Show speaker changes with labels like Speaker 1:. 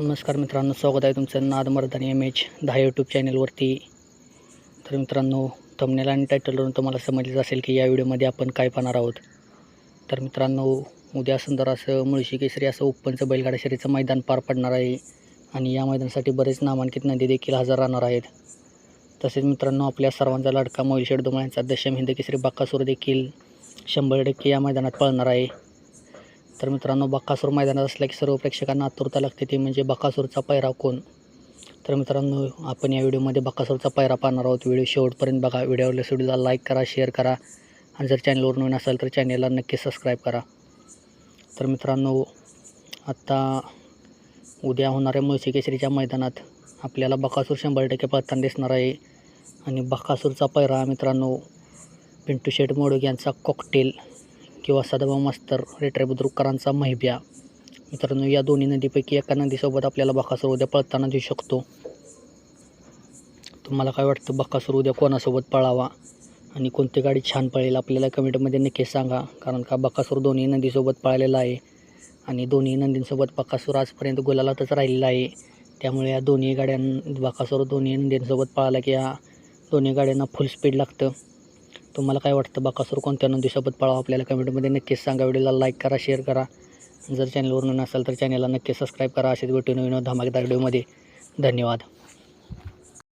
Speaker 1: नमस्कार मित्रांनो स्वागत आहे तुमचं नाद मर्दानी एम एच दहा यूट्यूब चॅनलवरती तर मित्रांनो थंबनेल आणि टायटलवरून तुम्हाला समजलेच असेल की या व्हिडिओमध्ये आपण काय पाहणार आहोत. तर मित्रांनो उद्या सुंदर असं मुळशी केसरी असं ओपनचं बैलगाडा शरीरचं मैदान पार पडणार आहे. आणि या मैदानासाठी बरेच नामांकित नदी देखील हजर राहणार आहेत. तसेच मित्रांनो आपल्या सर्वांचा लाडका मोहिल शेड यांचा दशम हिंद केसरी बाकासूर देखील शंभर टक्के या मैदानात पळणार आहे. तर मित्रांनो बक्कासूर मैदानात असल्या की सर्व प्रेक्षकांना आतुरता लागते. ती म्हणजे बकासूरचा पैरा कोण? तर मित्रांनो आपण या व्हिडिओमध्ये बक्कासूरचा पायरा पाहणार आहोत. व्हिडिओ शेवटपर्यंत बघा. व्हिडिओला व्हिडिओला लाईक करा शेअर करा. आणि जर चॅनलवर नवीन असेल तर चॅनलला नक्की सबस्क्राईब करा. तर मित्रांनो आत्ता उद्या होणाऱ्या मुळशी केसरीच्या मैदानात आपल्याला बकासूर शंभर टक्के पळताना दिसणार आहे. आणि बकासूरचा पैरा मित्रांनो पिंटू शेठ मोडक यांचा कॉकटेल किंवा सदाभाऊ मास्तर रेटरे बुद्रुककरांचा महिब्या. मित्रांनो या दोन्ही नदीपैकी एका नदीसोबत आपल्याला बकासूर उद्या पळताना देऊ शकतो. तुम्हाला काय वाटतं? बकासूर उद्या कोणासोबत पळावा? आणि कोणती गाडी छान पळेल? आपल्याला कमेंटमध्ये नक्की सांगा. कारण का बकासूर दोन्ही नदीसोबत पळालेला आहे. आणि दोन्ही नंदींसोबत बकासूर आजपर्यंत गुलालातच राहिलेला आहे. त्यामुळे या दोन्ही गाड्यां बकासूर दोन्ही नंदींसोबत पळाला की या दोन्ही गाड्यांना फुल स्पीड लागतं. तुम्हाला काय वाटतं? बकासूर कोणत्या नोंदीसोबत पळावं आपल्याला कमेंटमध्ये नक्कीच सांगा. व्हिडिओला लाईक करा शेअर करा. जर चॅनलवरून नसाल तर चॅनलला नक्की सबस्क्राईब करा. असेच भेटून विनोद धमाकेदार व्हिडिओमध्ये धन्यवाद.